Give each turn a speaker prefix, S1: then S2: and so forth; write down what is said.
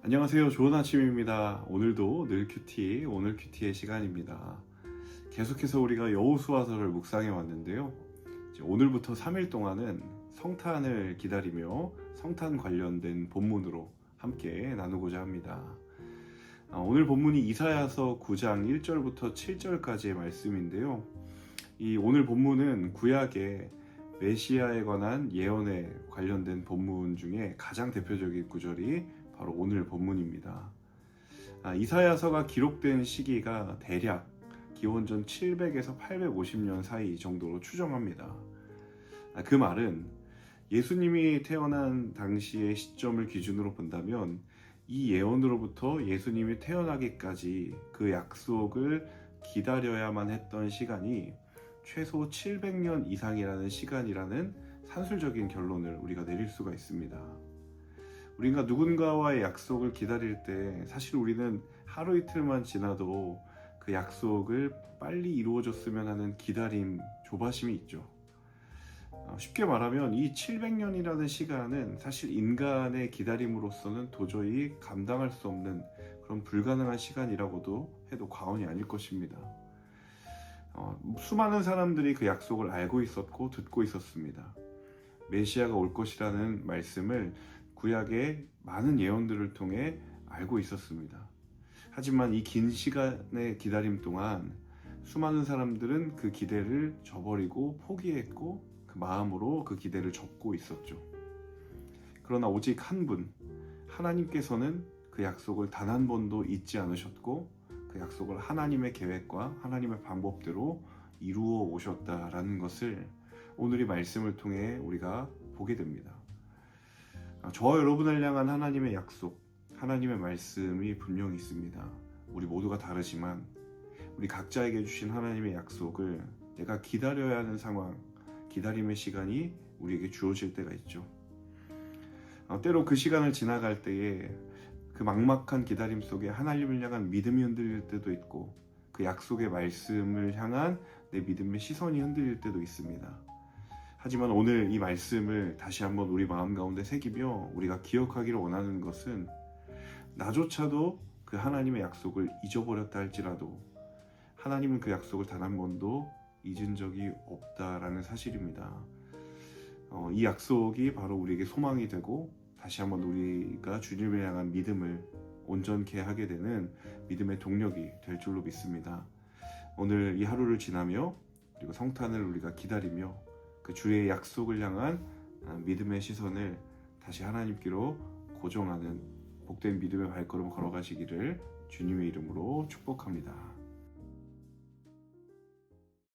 S1: 안녕하세요. 좋은 아침입니다. 오늘도 늘 큐티, 오늘 큐티의 시간입니다. 계속해서 우리가 여호수아서를 묵상해 왔는데요. 오늘부터 3일 동안은 성탄을 기다리며 성탄 관련된 본문으로 함께 나누고자 합니다. 아, 오늘 본문이 이사야서 9장 1절부터 7절까지의 말씀인데요. 이 오늘 본문은 구약의 메시아에 관한 예언에 관련된 본문 중에 가장 대표적인 구절이 바로 오늘 본문입니다. 아, 이사야서가 기록된 시기가 대략 기원전 700에서 850년 사이 정도로 추정합니다. 아, 그 말은 예수님이 태어난 당시의 시점을 기준으로 본다면 이 예언으로부터 예수님이 태어나기까지 그 약속을 기다려야만 했던 시간이 최소 700년 이상이라는 시간이라는 산술적인 결론을 우리가 내릴 수가 있습니다. 우리가 누군가와의 약속을 기다릴 때 사실 우리는 하루 이틀만 지나도 그 약속을 빨리 이루어졌으면 하는 기다림, 조바심이 있죠. 어, 쉽게 말하면 이 700년이라는 시간은 사실 인간의 기다림으로서는 도저히 감당할 수 없는 그런 불가능한 시간이라고도 해도 과언이 아닐 것입니다. 어, 수많은 사람들이 그 약속을 알고 있었고 듣고 있었습니다. 메시아가 올 것이라는 말씀을 구약의 많은 예언들을 통해 알고 있었습니다. 하지만 이 긴 시간의 기다림 동안 수많은 사람들은 그 기대를 저버리고 포기했고 그 마음으로 그 기대를 접고 있었죠. 그러나 오직 한 분, 하나님께서는 그 약속을 단 한 번도 잊지 않으셨고 그 약속을 하나님의 계획과 하나님의 방법대로 이루어 오셨다라는 것을 오늘 이 말씀을 통해 우리가 보게 됩니다. 아, 저와 여러분을 향한 하나님의 약속, 하나님의 말씀이 분명히 있습니다. 우리 모두가 다르지만 우리 각자에게 주신 하나님의 약속을 내가 기다려야 하는 상황, 기다림의 시간이 우리에게 주어질 때가 있죠. 어, 때로 그 시간을 지나갈 때에 그 막막한 기다림 속에 하나님을 향한 믿음이 흔들릴 때도 있고 그 약속의 말씀을 향한 내 믿음의 시선이 흔들릴 때도 있습니다. 하지만 오늘 이 말씀을 다시 한번 우리 마음 가운데 새기며 우리가 기억하기를 원하는 것은 나조차도 그 하나님의 약속을 잊어버렸다 할지라도 하나님은 그 약속을 단 한 번도 잊은 적이 없다라는 사실입니다. 어, 이 약속이 바로 우리에게 소망이 되고 다시 한번 우리가 주님을 향한 믿음을 온전케 하게 되는 믿음의 동력이 될 줄로 믿습니다. 오늘 이 하루를 지나며 그리고 성탄을 우리가 기다리며 그 주의 약속을 향한 아, 믿음의 시선을 다시 하나님께로 고정하는 복된 믿음의 발걸음 걸어가시기를 주님의 이름으로 축복합니다.